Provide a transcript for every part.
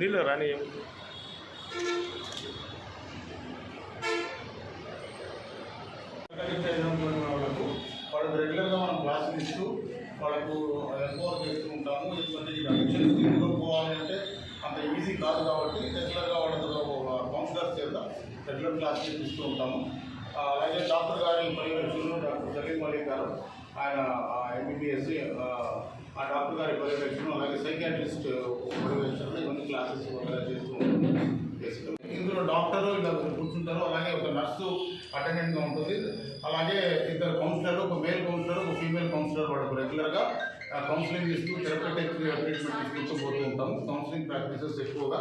నీళ్ళు రాని వాళ్ళకు వాళ్ళకు రెగ్యులర్గా మనం క్లాసులు ఇస్తూ వాళ్ళకు ఎంపవర్ చేస్తూ ఉంటాము. ఎందుకంటే ఈ అడిక్షన్స్ పోవాలి అంటే అంత ఈజీ కాదు కాబట్టి రెగ్యులర్గా వాళ్ళతో కౌన్సిలర్ చేత రెగ్యులర్ క్లాస్ చేపిస్తూ ఉంటాము. అలాగే డాక్టర్ గారి పర్యవేక్షణలో డాక్టర్ జలీల్ మలిక్ గారు ఆయన ఎంబీబీఎస్ ఆ డాక్టర్ గారి పర్యవేక్షణ అలాగే సైకాట్రిస్ట్ పర్యవేక్షణ ఇవన్నీ క్లాసెస్ చేస్తూ ఉంటాము ఇందులో డాక్టర్ ఇలా కూర్చుంటారు అలాగే ఒక నర్సు అటెండెంట్గా ఉంటుంది. అలాగే ఇద్దరు కౌన్సిలర్ ఒక మేల్ కౌన్సిలర్ ఒక ఫీమేల్ కౌన్సిలర్ వాళ్ళకు రెగ్యులర్గా కౌన్సిలింగ్ ఇస్తూ థెరపటిక్ ట్రీట్మెంట్ తీసుకుంటూ పోతూ ఉంటాము కౌన్సిలింగ్ ప్రాక్టీసెస్ ఎక్కువగా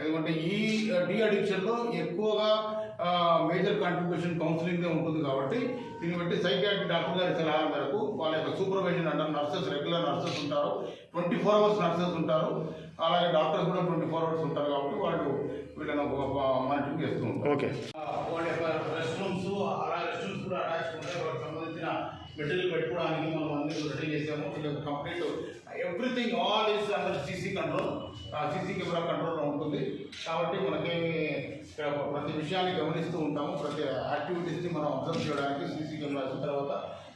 ఎందుకంటే ఈ డి అడిక్షన్లో ఎక్కువగా మేజర్ కాంట్రిబ్యూషన్ కౌన్సిలింగ్గా ఉంటుంది కాబట్టి దీన్ని బట్టి సైకాట్రీ డాక్టర్ గారి సలహా మేరకు వాళ్ళ యొక్క సూపర్వైజన్ అంటారు నర్సెస్ రెగ్యులర్ నర్సెస్ ఉంటారు. ట్వంటీ ఫోర్ అవర్స్ నర్సెస్ ఉంటారు. అలాగే డాక్టర్స్ కూడా ట్వంటీ ఫోర్ అవర్స్ ఉంటారు కాబట్టి వాళ్ళు వీళ్ళని మానిటరింగ్ చేస్తూ ఉంటారు. ఓకే. ఆ, వాళ్ళ యొక్క రెస్ట్ రూమ్స్ అలా రెస్ట్ రూమ్స్ కూడా అటాచ్ ఉంటాయి. వాళ్ళకి సంబంధించిన మెటీరియల్ పెట్టుకోవడానికి మనం అన్ని రెడీ చేసాము. వీళ్ళకి complete everything all is under CC control. CC camera కంట్రోల్లో ఉంటుంది. కాబట్టి మనకేమి ప్రతి విషయాన్ని గమనిస్తూ ఉంటాము. ప్రతి యాక్టివిటీస్ని మనం అబ్జర్వ్ చేయడానికి సీసీ కెమెరాస్ తర్వాత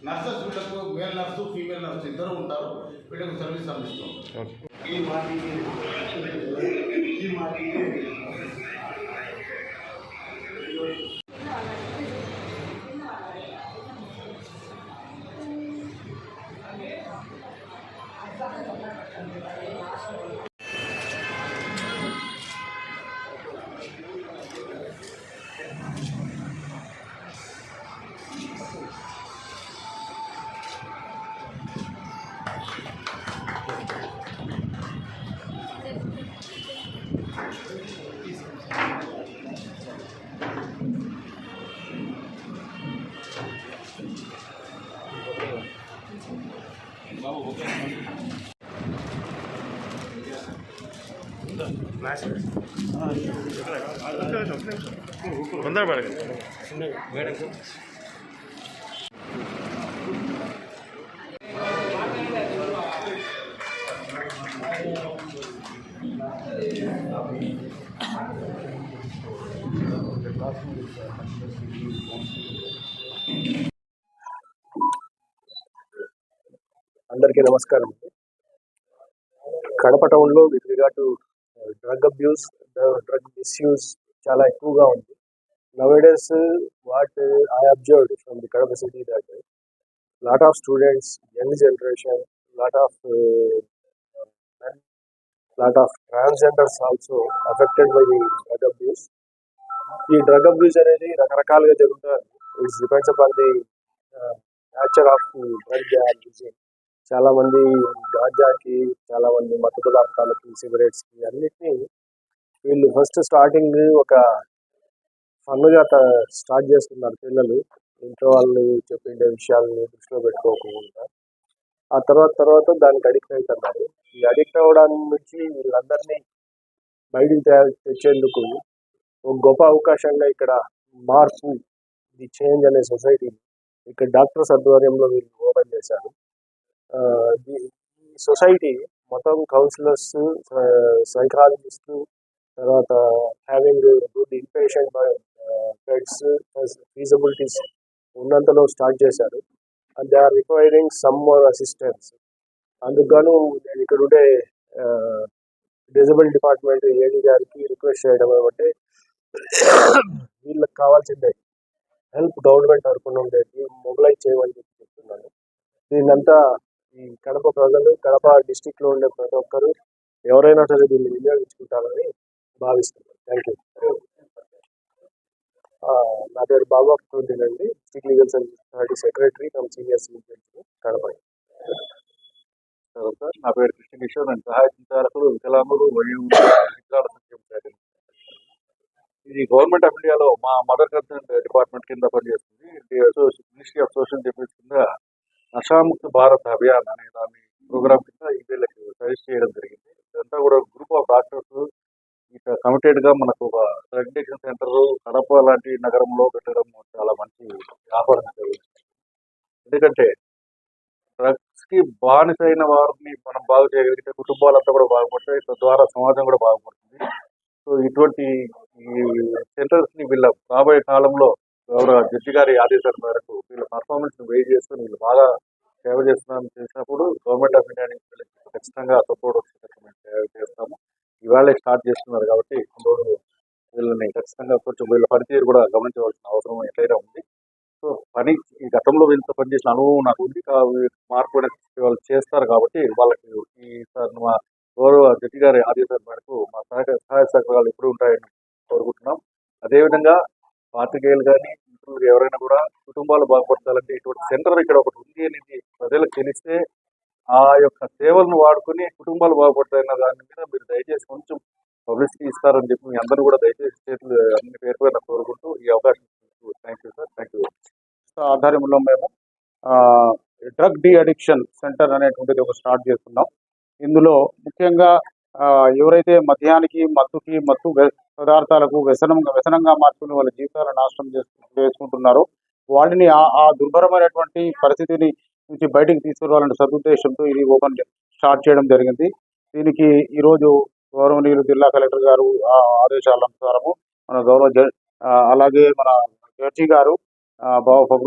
నర్సెస్ వీళ్ళకు మేల్ నర్సు ఫీమేల్ నర్సు ఇద్దరు ఉంటారు. వీళ్ళకు సర్వీస్ అందిస్తూ. ఈ మాటి ఈ మాటి మ్యాచ్ తొందర అందరికీ నమస్కారం. కడప టౌన్లో with regard to drug abuse drug misuse చాలా ఎక్కువగా ఉంది. Nowadays what I observed from the Kadapa city that lot of students young generation lot of lot of transgenders also affected by the drug abuse ఈ drug abuse అనేది రకరకాలుగా జరుగుతుంది it's depends upon the nature of drug using చాలా మంది గాంజాకి చాలా మంది మత్తు పదార్థాలకి సిగరెట్స్కి అన్నిటినీ వీళ్ళు ఫస్ట్ స్టార్టింగ్ ఒక ఫన్గా స్టార్ట్ చేస్తున్నారు పిల్లలు. ఇంట్లో వాళ్ళు చెప్పిన విషయాలని దృష్టిలో పెట్టుకోకుండా. ఆ తర్వాత తర్వాత దానికి అడిక్ట్ అవుతున్నారు ఈ అడిక్ట్ అవ్వడానికి నుంచి వీళ్ళందరినీ బయటికి తెచ్చేందుకు ఒక గొప్ప అవకాశంగా ఇక్కడ మార్పు ది చేంజ్ అనే సొసైటీ ఇక్కడ డాక్టర్స్ ఆధ్వర్యంలో వీళ్ళు ఓపెన్ చేశారు. ఈ సొసైటీ మొత్తం కౌన్సిలర్స్ సైకాలజిస్ట్ తర్వాత having good inpatient beds feasibilities ఉన్నంతలో స్టార్ట్ చేశారు. And they are requiring some more assistance. అందుకు గాను నేను ఇక్కడ ఉండే డిజబుల్ డిపార్ట్మెంట్ ఏడీ గారికి రిక్వెస్ట్ చేయడం ఏమంటే వీళ్ళకి కావాల్సిందే హెల్ప్ గవర్నమెంట్ తరఫున ఉండేది మొబిలైజ్ చేయమని చెప్పి చెప్తున్నాను. దీన్నంతా ఈ కడప ప్రజలు కడప డిస్టిక్లో ఉండే ప్రతి ఒక్కరు ఎవరైనా సరే దీన్ని వినియోగించుకుంటారని భావిస్తున్నాను థ్యాంక్ యూ నా పేరు బాబా కుటుంబం అండి. District legal service authority secretary from senior civil Kadapa. Sir నా పేరు కృష్ణ కిషోర్ అండ్. సహాయ సంచాలకులు వికలాంగులు మరియు సంక్షేమ ఇది గవర్నమెంట్ ఆఫ్ ఇండియాలో మా మదర్ కన్సర్న్ డిపార్ట్మెంట్ కింద పనిచేస్తుంది. మినిస్ట్రీ ఆఫ్ సోషల్ డిఫెన్స్ కింద నషాముక్త భారత్ అభియాన్ అనే దాన్ని ప్రోగ్రామ్ కింద ఈ వీళ్ళకి సజెస్ట్ చేయడం జరిగింది. ఇదంతా కూడా గ్రూప్ ఆఫ్ డాక్టర్స్ ఇక కమిటెడ్గా మనకు ఒక డ్రగ్ సెంటర్ కడప లాంటి నగరంలో పెట్టడం చాలా మంచి ఆహ్వానం ఎందుకంటే డ్రగ్స్కి బానిసైన వారిని మనం బాగు చేయగలిగితే కుటుంబాలంతా కూడా బాగుపడతాయి తద్వారా సమాజం కూడా బాగుపడుతుంది. సో ఇటువంటి ఈ సెంటర్స్ని వీళ్ళ రాబోయే కాలంలో గౌరవ జడ్జి గారి ఆదేశాల మేరకు వీళ్ళ పర్ఫార్మెన్స్ వెయిట్ చేస్తూ వీళ్ళు బాగా సేవ చేస్తున్నారని చేసినప్పుడు గవర్నమెంట్ ఆఫ్ ఇండియా నుంచి ఖచ్చితంగా సపోర్ట్ వచ్చేటట్టు మేము సేవ చేస్తాము. ఇవాళే స్టార్ట్ చేస్తున్నారు కాబట్టి కొన్ని వీళ్ళని ఖచ్చితంగా కొంచెం వీళ్ళ పనితీరు కూడా గమనించవలసిన అవసరం ఎట్లయినా ఉంది. సో పని ఈ గతంలో వీళ్ళతో పనిచేసిన అనుభవం నాకు ఉంది. మార్పు వాళ్ళు చేస్తారు కాబట్టి వాళ్ళకి ఈ సార్ మా గౌరవ జడ్జి గారి ఆదేశాల మేరకు మా సహాయ సహాయ సహకారాలు ఎప్పుడు ఉంటాయని కోరుకుంటున్నాం. అదేవిధంగా పాతికేయులు కానీ మిత్రులు ఎవరైనా కూడా కుటుంబాలు బాగుపడతారంటే ఇటువంటి సెంటర్ ఇక్కడ ఒకటి ఉంది అనేది ప్రజలకు తెలిస్తే ఆ యొక్క సేవలను వాడుకొని కుటుంబాలు బాగుపడతాయన్న దాని మీద మీరు దయచేసి కొంచెం పబ్లిసిటీ ఇస్తారని చెప్పి మీ అందరూ కూడా దయచేసి చేతులు అన్ని పేరు పేరున కోరుకుంటూ ఈ అవకాశం thank you sir thank you ఆధ్వర్యంలో మేము డ్రగ్ డి అడిక్షన్ సెంటర్ అనేటువంటిది ఒక స్టార్ట్ చేస్తున్నాం. ఇందులో ముఖ్యంగా ఎవరైతే మద్యానికి మత్తుకి మత్తు పదార్థాలకు వ్యసనంగా వ్యసనంగా మార్చుకుని వాళ్ళ జీవితాలను నాశనం చేసుకు చేసుకుంటున్నారో వాళ్ళని ఆ దుర్భరమైనటువంటి పరిస్థితిని నుంచి బయటికి తీసుకురావాలనే సదుద్దేశంతో ఇది ఓపెన్ స్టార్ట్ చేయడం జరిగింది. దీనికి ఈరోజు గౌరవనీయులు జిల్లా కలెక్టర్ గారు ఆ ఆదేశాల అనుసారము మన గౌరవ అలాగే మన జడ్జి గారు బాబు భావ